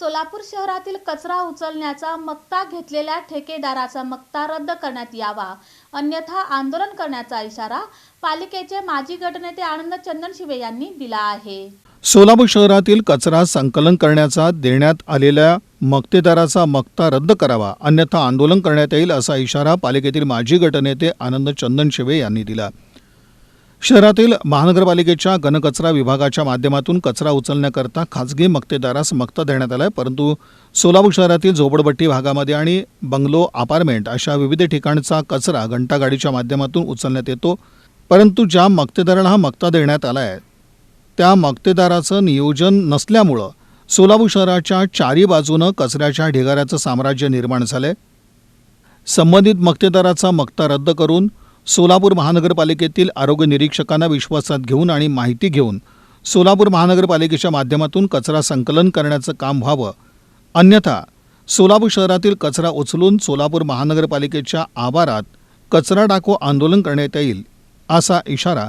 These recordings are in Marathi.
सोलापूर शहरातील कचरा उचलण्याचा मक्ता घेतलेल्या ठेकेदाराचा मक्ता रद्द करण्यात यावा अन्यथा आंदोलन करण्याचा इशारा पालिकेचे माजी गटनेते आनंद चंदन शिवे यांनी दिला आहे. सोलापूर शहरातील कचरा संकलन करण्याचा देण्यात आलेल्या मक्तेदाराचा मक्ता रद्द करावा अन्यथा आंदोलन करण्यात येईल असा इशारा पालिकेतील माजी गटनेते आनंद चंदन शिवे यांनी दिला. शहरातील महानगरपालिकेच्या घनकचरा विभागाच्या माध्यमातून कचरा उचलण्याकरता खाजगी मक्तेदारास मक्ता देण्यात आला आहे परंतु सोलापूर शहरातील झोपडपट्टी भागामध्ये आणि बंगलो अपार्टमेंट अशा विविध ठिकाणचा कचरा घंटागाडीच्या माध्यमातून उचलण्यात येतो परंतु ज्या मक्तेदाराला हा मक्ता देण्यात आला आहे त्या मक्तेदाराचं नियोजन नसल्यामुळं सोलापूर शहराच्या चारी बाजूनं कचऱ्याच्या ढिगाऱ्याचं साम्राज्य निर्माण झालंय. संबंधित मक्तेदाराचा मक्ता रद्द करून सोलापूर महानगरपालिकेतील आरोग्य निरीक्षकांना विश्वासात घेऊन आणि माहिती घेऊन सोलापूर महानगरपालिकेच्या माध्यमातून कचरा संकलन करण्याचं काम व्हावं. अन्यथा सोलापूर शहरातील कचरा उचलून सोलापूर महानगरपालिकेच्या आवारात कचरा टाको आंदोलन करण्यात येईल असा इशारा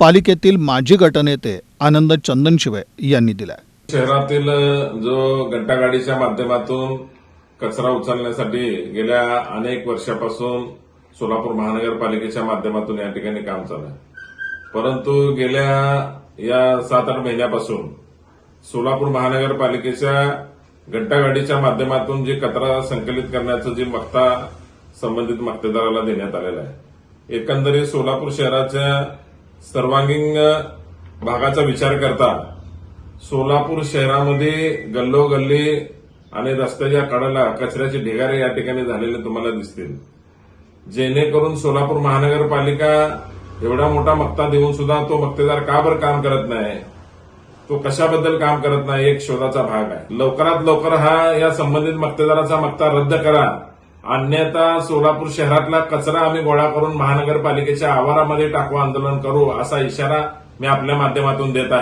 पालिकेतील माजी गटनेते आनंद चंदनशिवे यांनी दिला शहरातील जो घंटागाडीच्या माध्यमातून कचरा उचलण्यासाठी गेल्या अनेक वर्षापासून सोलापूर महानगरपालिकेच्या माध्यमातून या ठिकाणी काम चालू आहे. परंतु गेल्या या सात आठ महिन्यापासून सोलापूर महानगरपालिकेच्या घंटागाडीच्या माध्यमातून जे कचरा संकलित करण्याचं जे मक्ता संबंधित मक्तेदाराला देण्यात आलेला आहे एकंदरीत सोलापूर शहराच्या सर्वांगीण भागाचा विचार करता सोलापूर शहरामध्ये गल्लोगल्ली आणि रस्त्याच्या कडाला कचऱ्याचे ढिगारे या ठिकाणी झालेले तुम्हाला दिसतील. जेणेकरून सोलापूर महानगरपालिका एवढा मोठा मक्ता देऊन सुद्धा तो मक्तेदार का बरं काम करत नाही? तो कशाबद्दल काम करत नाही? एक शोधाचा भाग आहे. लवकरात लवकर हा या संबंधित मक्तेदाराचा मक्ता रद्द करा. अन्यथा सोलापूर शहरातला कचरा आम्ही गोळा करून महानगरपालिकेच्या आवारामध्ये टाकू आंदोलन करू असा इशारा मी आपल्या माध्यमातून देत आहे.